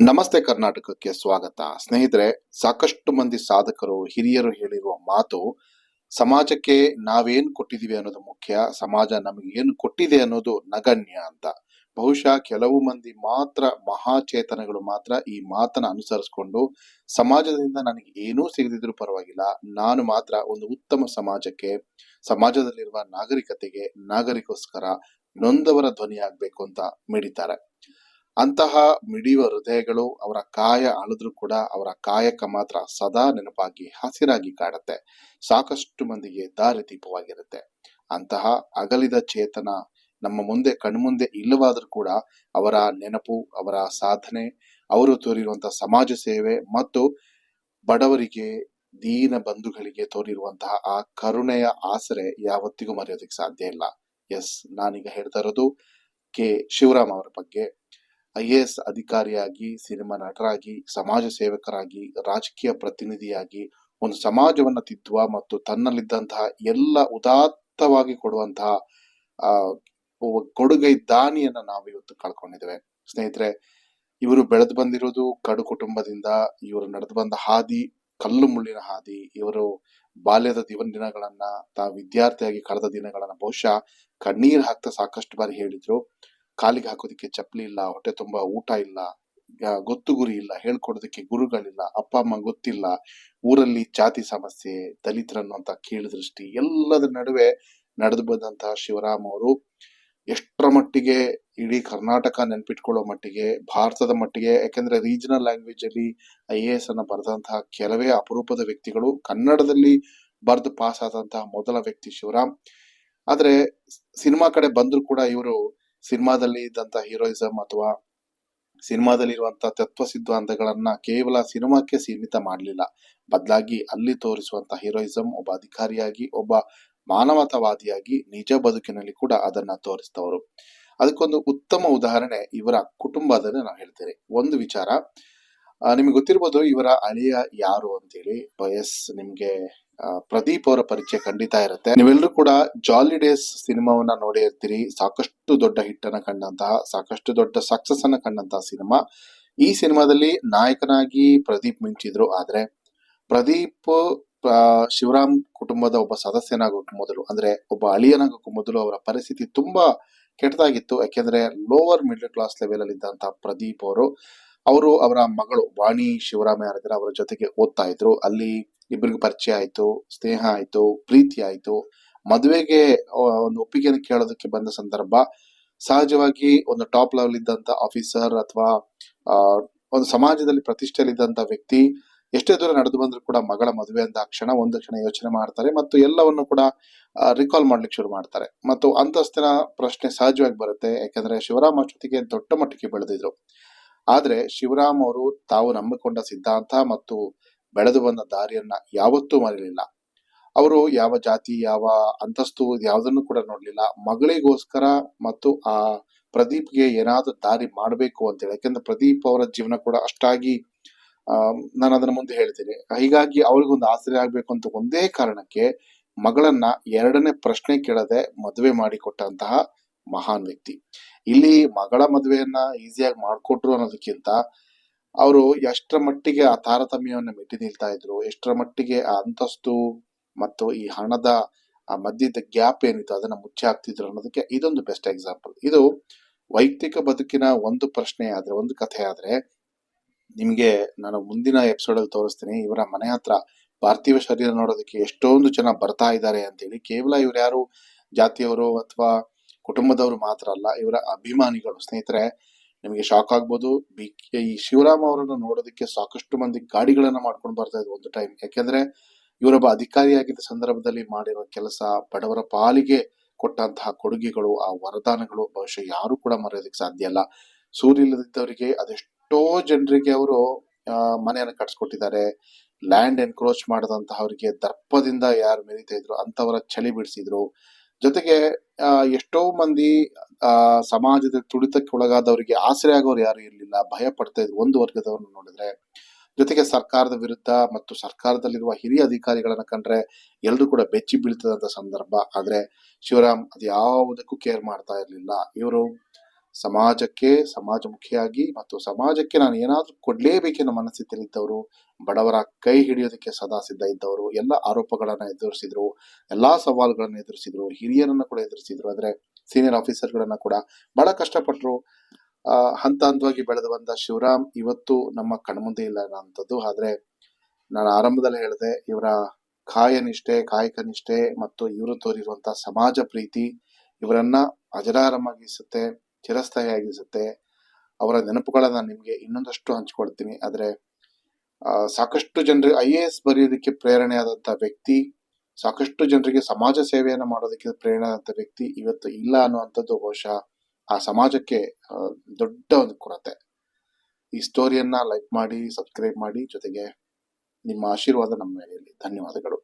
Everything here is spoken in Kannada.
ನಮಸ್ತೆ ಕರ್ನಾಟಕಕ್ಕೆ ಸ್ವಾಗತ. ಸ್ನೇಹಿತರೆ, ಸಾಕಷ್ಟು ಮಂದಿ ಸಾಧಕರು, ಹಿರಿಯರು ಹೇಳಿರುವ ಮಾತು, ಸಮಾಜಕ್ಕೆ ನಾವೇನ್ ಕೊಟ್ಟಿದೀವಿ ಅನ್ನೋದು ಮುಖ್ಯ, ಸಮಾಜ ನಮಗೆ ಏನು ಕೊಟ್ಟಿದೆ ಅನ್ನೋದು ನಗಣ್ಯ ಅಂತ. ಬಹುಶಃ ಕೆಲವು ಮಂದಿ ಮಾತ್ರ ಮಹಾಚೇತನಗಳು ಮಾತ್ರ ಈ ಮಾತನ್ನ ಅನುಸರಿಸ್ಕೊಂಡು ಸಮಾಜದಿಂದ ನನಗೆ ಏನೂ ಸಿಗದಿದ್ರು ಪರವಾಗಿಲ್ಲ. ನಾನು ಮಾತ್ರ ಒಂದು ಉತ್ತಮ ಸಮಾಜಕ್ಕೆ, ಸಮಾಜದಲ್ಲಿರುವ ನಾಗರಿಕತೆಗೆ, ನಾಗರಿಕೋಸ್ಕರ ನೊಂದವರ ಧ್ವನಿಯಾಗಬೇಕು ಅಂತ ಮಿಡಿತಾರೆ ಅಂತಹ ಮಿಡಿಯುವ ಹೃದಯಗಳು ಅವರ ಕಾಯ ಅಳಿದ್ರು ಕೂಡ ಅವರ ಕಾಯಕ ಮಾತ್ರ ಸದಾ ನೆನಪಾಗಿ ಹಸಿರಾಗಿ ಕಾಡುತ್ತೆ ಸಾಕಷ್ಟು ಮಂದಿಗೆ ದಾರಿ ದೀಪವಾಗಿರುತ್ತೆ. ಅಂತಹ ಅಗಲಿದ ಚೇತನ ನಮ್ಮ ಮುಂದೆ ಕಣ್ಮುಂದೆ ಇಲ್ಲವಾದ್ರೂ ಕೂಡ ಅವರ ನೆನಪು, ಅವರ ಸಾಧನೆ, ಅವರು ತೋರಿರುವಂತಹ ಸಮಾಜ ಸೇವೆ ಮತ್ತು ಬಡವರಿಗೆ, ದೀನ ಬಂಧುಗಳಿಗೆ ತೋರಿರುವಂತಹ ಆ ಕರುಣೆಯ ಆಸರೆ ಯಾವತ್ತಿಗೂ ಮರೆಯೋದಕ್ಕೆ ಸಾಧ್ಯ ಇಲ್ಲ. ಎಸ್, ನಾನೀಗ ಹೇಳ್ತಾ ಇರೋದು ಕೆ. ಶಿವರಾಮ್ ಅವರ ಬಗ್ಗೆ. ಐ ಎ ಎಸ್ ಅಧಿಕಾರಿಯಾಗಿ, ಸಿನಿಮಾ ನಟರಾಗಿ, ಸಮಾಜ ಸೇವಕರಾಗಿ, ರಾಜಕೀಯ ಪ್ರತಿನಿಧಿಯಾಗಿ, ಒಂದು ಸಮಾಜವನ್ನ ತಿದ್ದುವ ಮತ್ತು ತನ್ನಲ್ಲಿದ್ದಂತಹ ಎಲ್ಲ ಉದಾತ್ತವಾಗಿ ಕೊಡುವಂತಹ ಕೊಡುಗೈ ದಾನಿಯನ್ನ ನಾವು ಇವತ್ತು ಕಳ್ಕೊಂಡಿದ್ದೇವೆ. ಸ್ನೇಹಿತರೆ, ಇವರು ಬೆಳೆದು ಬಂದಿರೋದು ಕಡು ಕುಟುಂಬದಿಂದ, ಇವರು ನಡೆದು ಬಂದ ಹಾದಿ, ಕಲ್ಲು ಮುಳ್ಳಿನ ಹಾದಿ, ಇವರು ಬಾಲ್ಯದ ದಿವನ್ ದಿನಗಳನ್ನ ತಾ ವಿದ್ಯಾರ್ಥಿಯಾಗಿ ಕಳೆದ ದಿನಗಳನ್ನ ಬಹುಶಃ ಕಣ್ಣೀರು ಹಾಕ್ತಾ ಸಾಕಷ್ಟು ಬಾರಿ ಹೇಳಿದ್ರು. ಕಾಲಿಗೆ ಹಾಕೋದಕ್ಕೆ ಚಪ್ಪಲಿ ಇಲ್ಲ, ಹೊಟ್ಟೆ ತುಂಬಾ ಊಟ ಇಲ್ಲ ಗೊತ್ತು ಗುರಿ ಇಲ್ಲ, ಹೇಳ್ಕೊಡೋದಕ್ಕೆ ಗುರುಗಳಿಲ್ಲ, ಅಪ್ಪ, ಅಮ್ಮ ಗೊತ್ತಿಲ್ಲ, ಊರಲ್ಲಿ ಜಾತಿ ಸಮಸ್ಯೆ ದಲಿತರನ್ನುವಂತ ಕೀಳು ದೃಷ್ಟಿ ಎಲ್ಲದರ ನಡುವೆ ನಡೆದು ಬಂದಂತಹ ಶಿವರಾಮ್ ಅವರು ಎಷ್ಟರ ಮಟ್ಟಿಗೆ ಇಡೀ ಕರ್ನಾಟಕ ನೆನ್ಪಿಟ್ಕೊಳ್ಳೋ ಮಟ್ಟಿಗೆ, ಭಾರತದ ಮಟ್ಟಿಗೆ, ಯಾಕಂದ್ರೆ ರೀಜನಲ್ ಲ್ಯಾಂಗ್ವೇಜ್ ಅಲ್ಲಿ ಐ ಎ ಎಸ್ ಅನ್ನ ಬರೆದಂತಹ ಕೆಲವೇ ಅಪರೂಪದ ವ್ಯಕ್ತಿಗಳು, ಕನ್ನಡದಲ್ಲಿ ಬರೆದು ಪಾಸ್ ಆದಂತಹ ಮೊದಲ ವ್ಯಕ್ತಿ ಶಿವರಾಮ್. ಆದ್ರೆ ಸಿನಿಮಾ ಕಡೆ ಬಂದ್ರು ಕೂಡ ಇವರು ಸಿನಿಮಾದಲ್ಲಿ ಇದ್ದಂತ ಹೀರೋಯಿಸಮ್ ಅಥವಾ ಸಿನಿಮಾದಲ್ಲಿರುವಂತಹ ತತ್ವ ಸಿದ್ಧಾಂತಗಳನ್ನ ಕೇವಲ ಸಿನಿಮಾಕ್ಕೆ ಸೀಮಿತ ಮಾಡಲಿಲ್ಲ. ಬದಲಾಗಿ ಅಲ್ಲಿ ತೋರಿಸುವಂತ ಹೀರೋಯಿಸಮ್ ಒಬ್ಬ ಅಧಿಕಾರಿಯಾಗಿ, ಒಬ್ಬ ಮಾನವತಾವಾದಿಯಾಗಿ ನಿಜ ಬದುಕಿನಲ್ಲಿ ಕೂಡ ಅದನ್ನ ತೋರಿಸ್ತವರು. ಅದಕ್ಕೊಂದು ಉತ್ತಮ ಉದಾಹರಣೆ ಇವರ ಕುಟುಂಬದಲ್ಲಿ ನಾವು ಹೇಳ್ತೇವೆ ಒಂದು ವಿಚಾರ ನಿಮ್ಗೆ ಗೊತ್ತಿರ್ಬೋದು ಇವರ ಅಳಿಯ ಯಾರು ಅಂತೇಳಿ ಎಸ್ ನಿಮ್ಗೆ ಪ್ರದೀಪ್ ಅವರ ಪರಿಚಯ ಖಂಡಿತ ಇರುತ್ತೆ. ನೀವೆಲ್ಲರೂ ಕೂಡ ಜಾಲಿ ಡೇಸ್ ಸಿನಿಮಾವನ್ನ ನೋಡಿ ಇರ್ತೀರಿ. ಸಾಕಷ್ಟು ದೊಡ್ಡ ಹಿಟ್ ಅನ್ನ ಕಂಡಂತಹ, ಸಾಕಷ್ಟು ದೊಡ್ಡ ಸಕ್ಸಸ್ ಅನ್ನ ಕಂಡಂತಹ ಸಿನಿಮಾ. ಈ ಸಿನಿಮಾದಲ್ಲಿ ನಾಯಕನಾಗಿ ಪ್ರದೀಪ್ ಮಿಂಚಿದ್ರು. ಆದ್ರೆ ಪ್ರದೀಪ್ ಶಿವರಾಮ್ ಕುಟುಂಬದ ಒಬ್ಬ ಸದಸ್ಯನಾಗೋಕ್ ಮೊದಲು, ಅಂದ್ರೆ ಒಬ್ಬ ಅಳಿಯನಾಗೋಕ್ ಮೊದಲು ಅವರ ಪರಿಸ್ಥಿತಿ ತುಂಬಾ ಕೆಟ್ಟದಾಗಿತ್ತು. ಯಾಕೆಂದ್ರೆ ಲೋವರ್ ಮಿಡ್ಲ್ ಕ್ಲಾಸ್ ಲೆವೆಲ್ ಅಲ್ಲಿ ಇದ್ದಂತಹ ಪ್ರದೀಪ್ ಅವರು ಅವರು ಅವರ ಮಗಳು ವಾಣಿ ಶಿವರಾಮ ಯಾರಿದ್ರೆ ಅವರ ಜೊತೆಗೆ ಓದ್ತಾ ಇದ್ರು. ಅಲ್ಲಿ ಇಬ್ಬರಿಗೂ ಪರಿಚಯ ಆಯ್ತು, ಸ್ನೇಹ ಆಯ್ತು, ಪ್ರೀತಿ ಆಯ್ತು. ಮದುವೆಗೆ ಒಂದು ಒಪ್ಪಿಗೆಯನ್ನು ಕೇಳೋದಕ್ಕೆ ಬಂದ ಸಂದರ್ಭ ಸಹಜವಾಗಿ ಒಂದು ಟಾಪ್ ಲೆವೆಲ್ ಇದ್ದಂತ ಆಫೀಸರ್ ಅಥವಾ ಒಂದು ಸಮಾಜದಲ್ಲಿ ಪ್ರತಿಷ್ಠೆಯಲ್ಲಿದ್ದಂತ ವ್ಯಕ್ತಿ ಎಷ್ಟೇ ದೂರ ನಡೆದು ಬಂದ್ರು ಕೂಡ ಮಗಳ ಮದುವೆ ಅಂದ ಕ್ಷಣ ಒಂದು ಕ್ಷಣ ಯೋಚನೆ ಮಾಡ್ತಾರೆ ಮತ್ತು ಎಲ್ಲವನ್ನು ಕೂಡ ರಿಕಾಲ್ ಮಾಡ್ಲಿಕ್ಕೆ ಶುರು ಮಾಡ್ತಾರೆ. ಮತ್ತು ಅಂತಸ್ತಿನ ಪ್ರಶ್ನೆ ಸಹಜವಾಗಿ ಬರುತ್ತೆ. ಯಾಕಂದ್ರೆ ಶಿವರಾಮ ಜೊತೆಗೆ ದೊಡ್ಡ ಮಟ್ಟಕ್ಕೆ ಬೆಳೆದಿದ್ರು. ಆದ್ರೆ ಶಿವರಾಮ್ ಅವರು ತಾವು ನಂಬಿಕೊಂಡ ಸಿದ್ಧಾಂತ ಮತ್ತು ಬೆಳೆದು ಬಂದ ದಾರಿಯನ್ನ ಯಾವತ್ತೂ ಮರೆಯಲಿಲ್ಲ. ಅವರು ಯಾವ ಜಾತಿ, ಯಾವ ಅಂತಸ್ತು ಯಾವುದನ್ನು ಕೂಡ ನೋಡಲಿಲ್ಲ. ಮಗಳಿಗೋಸ್ಕರ ಮತ್ತು ಆ ಪ್ರದೀಪ್ಗೆ ಏನಾದ್ರೂ ದಾರಿ ಮಾಡಬೇಕು ಅಂತೇಳಿ ಯಾಕಂದ್ರೆ ಪ್ರದೀಪ್ ಅವರ ಜೀವನ ಕೂಡ ಅಷ್ಟಾಗಿ ನಾನು ಅದನ್ನ ಮುಂದೆ ಹೇಳ್ತೀನಿ. ಹೀಗಾಗಿ ಅವ್ರಿಗೊಂದು ಆಸರೆ ಆಗ್ಬೇಕು ಅಂತ ಒಂದೇ ಕಾರಣಕ್ಕೆ ಮಗಳನ್ನ ಎರಡನೇ ಪ್ರಶ್ನೆ ಕೇಳದೆ ಮದುವೆ ಮಾಡಿಕೊಟ್ಟಂತಹ ಮಹಾನ್ ವ್ಯಕ್ತಿ. ಇಲ್ಲಿ ಮಗಳ ಮದುವೆಯನ್ನ ಈಸಿಯಾಗಿ ಮಾಡಿಕೊಟ್ರು ಅನ್ನೋದಕ್ಕಿಂತ ಅವರು ಎಷ್ಟರ ಮಟ್ಟಿಗೆ ಆ ತಾರತಮ್ಯವನ್ನು ಮೆಟ್ಟಿ ನಿಲ್ತಾ ಇದ್ರು, ಎಷ್ಟರ ಮಟ್ಟಿಗೆ ಆ ಅಂತಸ್ತು ಮತ್ತು ಈ ಹಣದ ಆ ಮಧ್ಯದ ಗ್ಯಾಪ್ ಏನಿತ್ತು ಅದನ್ನ ಮುಚ್ಚಿ ಹಾಕ್ತಿದ್ರು ಅನ್ನೋದಕ್ಕೆ ಇದೊಂದು ಬೆಸ್ಟ್ ಎಕ್ಸಾಂಪಲ್ ಇದು ವೈಯಕ್ತಿಕ ಬದುಕಿನ ಒಂದು ಪ್ರಶ್ನೆ ಆದ್ರೆ, ಒಂದು ಕಥೆ ಆದ್ರೆ ನಿಮ್ಗೆ ನಾನು ಮುಂದಿನ ಎಪಿಸೋಡ್ ಅಲ್ಲಿ ತೋರಿಸ್ತೀನಿ. ಇವರ ಮನೆ ಹತ್ರ ಪಾರ್ಥಿವ ಶರೀರ ನೋಡೋದಕ್ಕೆ ಎಷ್ಟೊಂದು ಜನ ಬರ್ತಾ ಇದ್ದಾರೆ ಅಂತೇಳಿ ಕೇವಲ ಇವ್ರು ಯಾರು? ಜಾತಿಯವರು ಅಥವಾ ಕುಟುಂಬದವರು ಮಾತ್ರ ಅಲ್ಲ, ಇವರ ಅಭಿಮಾನಿಗಳು, ಸ್ನೇಹಿತರೆ, ನಿಮಗೆ ಶಾಕ್ ಆಗ್ಬೋದು. ಬಿ ಈ ಶಿವರಾಮ್ ಅವರನ್ನು ನೋಡೋದಕ್ಕೆ ಸಾಕಷ್ಟು ಮಂದಿ ಗಾಡಿಗಳನ್ನ ಮಾಡ್ಕೊಂಡು ಬರ್ತಾ ಇದ್ರು ಒಂದು ಟೈಮ್ ಯಾಕೆಂದ್ರೆ, ಇವರೊಬ್ಬ ಅಧಿಕಾರಿಯಾಗಿದ್ದ ಸಂದರ್ಭದಲ್ಲಿ ಮಾಡಿರೋ ಕೆಲಸ ಬಡವರ ಪಾಲಿಗೆ ಕೊಟ್ಟಂತಹ ಕೊಡುಗೆಗಳು, ಆ ವರದಾನಗಳು ಬಹುಶಃ ಯಾರು ಕೂಡ ಮರೆಯೋದಕ್ಕೆ ಸಾಧ್ಯ ಇಲ್ಲ. ಸೂರ್ಯ ಇಲ್ಲದಿದ್ದವರಿಗೆ ಅದೆಷ್ಟೋ ಜನರಿಗೆ ಅವರು ಮನೆಯನ್ನು ಕಟ್ಸ್ಕೊಟ್ಟಿದ್ದಾರೆ. ಲ್ಯಾಂಡ್ ಎನ್ಕ್ರೋಚ್ ಮಾಡದಂತಹವರಿಗೆ ದರ್ಪದಿಂದ ಯಾರು ಮೆರಿತಾ ಇದ್ರು ಅಂತವರ ಚಳಿ ಬಿಡಿಸಿದ್ರು. ಜೊತೆಗೆ ಎಷ್ಟೋ ಮಂದಿ ಸಮಾಜದ ತುಡಿತಕ್ಕೆ ಒಳಗಾದವರಿಗೆ ಆಸರೆ ಆಗೋರು ಯಾರು ಇರಲಿಲ್ಲ, ಭಯ ಪಡ್ತಾ ಇದ್ರು. ಒಂದು ವರ್ಗದವ್ರನ್ನ ನೋಡಿದ್ರೆ, ಜೊತೆಗೆ ಸರ್ಕಾರದ ವಿರುದ್ಧ ಮತ್ತು ಸರ್ಕಾರದಲ್ಲಿರುವ ಹಿರಿಯ ಅಧಿಕಾರಿಗಳನ್ನ ಕಂಡ್ರೆ ಎಲ್ಲರೂ ಕೂಡ ಬೆಚ್ಚಿ ಬೀಳ್ತದಂತ ಸಂದರ್ಭ. ಆದ್ರೆ ಶಿವರಾಮ್ ಅದ್ಯಾವುದಕ್ಕೂ ಕೇರ್ ಮಾಡ್ತಾ ಇರ್ಲಿಲ್ಲ. ಇವರು ಸಮಾಜಕ್ಕೆ ಸಮಾಜಮುಖಿಯಾಗಿ ಮತ್ತು ಸಮಾಜಕ್ಕೆ ನಾನು ಏನಾದರೂ ಕೊಡಲೇಬೇಕೆನ್ನೋ ಮನಸ್ಥಿತಿಯಲ್ಲಿದ್ದವರು ಬಡವರ ಕೈ ಹಿಡಿಯೋದಕ್ಕೆ ಸದಾ ಸಿದ್ಧ ಇದ್ದವರು, ಎಲ್ಲ ಆರೋಪಗಳನ್ನ ಎದುರಿಸಿದ್ರು, ಎಲ್ಲಾ ಸವಾಲುಗಳನ್ನು ಎದುರಿಸಿದ್ರು, ಹಿರಿಯರನ್ನ ಕೂಡ ಎದುರಿಸಿದ್ರು, ಆದ್ರೆ ಸೀನಿಯರ್ ಆಫೀಸರ್ಗಳನ್ನ ಕೂಡ ಬಹಳ ಕಷ್ಟಪಟ್ಟರು ಹಂತ ಹಂತವಾಗಿ ಬೆಳೆದು ಬಂದ ಶಿವರಾಮ್ ಇವತ್ತು ನಮ್ಮ ಕಣ್ಮುಂದೆ ಇಲ್ಲ ಅನ್ನೋಂಥದ್ದು ಆದ್ರೆ ನಾನು ಆರಂಭದಲ್ಲಿ ಹೇಳಿದೆ, ಇವರ ಕಾಯ ನಿಷ್ಠೆ, ಕಾಯಕ ನಿಷ್ಠೆ ಮತ್ತು ಇವರು ತೋರಿರುವಂತಹ ಸಮಾಜ ಪ್ರೀತಿ ಇವರನ್ನ ಅಜರಾರಮಾಗಿಸುತ್ತೆ ಚಿರಸ್ಥಾಯಿಯಾಗಿಸುತ್ತೆ ಅವರ ನೆನಪುಗಳನ್ನು ನಿಮಗೆ ಇನ್ನೊಂದಷ್ಟು ಹಂಚ್ಕೊಡ್ತೀನಿ. ಆದರೆ ಸಾಕಷ್ಟು ಜನರಿಗೆ ಐ ಎ ಎಸ್ ಬರೆಯೋದಕ್ಕೆ ಪ್ರೇರಣೆ ಆದಂಥ ವ್ಯಕ್ತಿ, ಸಾಕಷ್ಟು ಜನರಿಗೆ ಸಮಾಜ ಸೇವೆಯನ್ನು ಮಾಡೋದಕ್ಕೆ ಪ್ರೇರಣೆ ಆದಂಥ ವ್ಯಕ್ತಿ ಇವತ್ತು ಇಲ್ಲ ಅನ್ನುವಂಥದ್ದು ಬಹುಶಃ ಆ ಸಮಾಜಕ್ಕೆ ದೊಡ್ಡ ಒಂದು ಕೊರತೆ. ಈ ಸ್ಟೋರಿಯನ್ನ ಲೈಕ್ ಮಾಡಿ ಸಬ್ಸ್ಕ್ರೈಬ್ ಮಾಡಿ, ಜೊತೆಗೆ ನಿಮ್ಮ ಆಶೀರ್ವಾದ ನಮ್ಮ ಮೇಲೆ ಧನ್ಯವಾದಗಳು.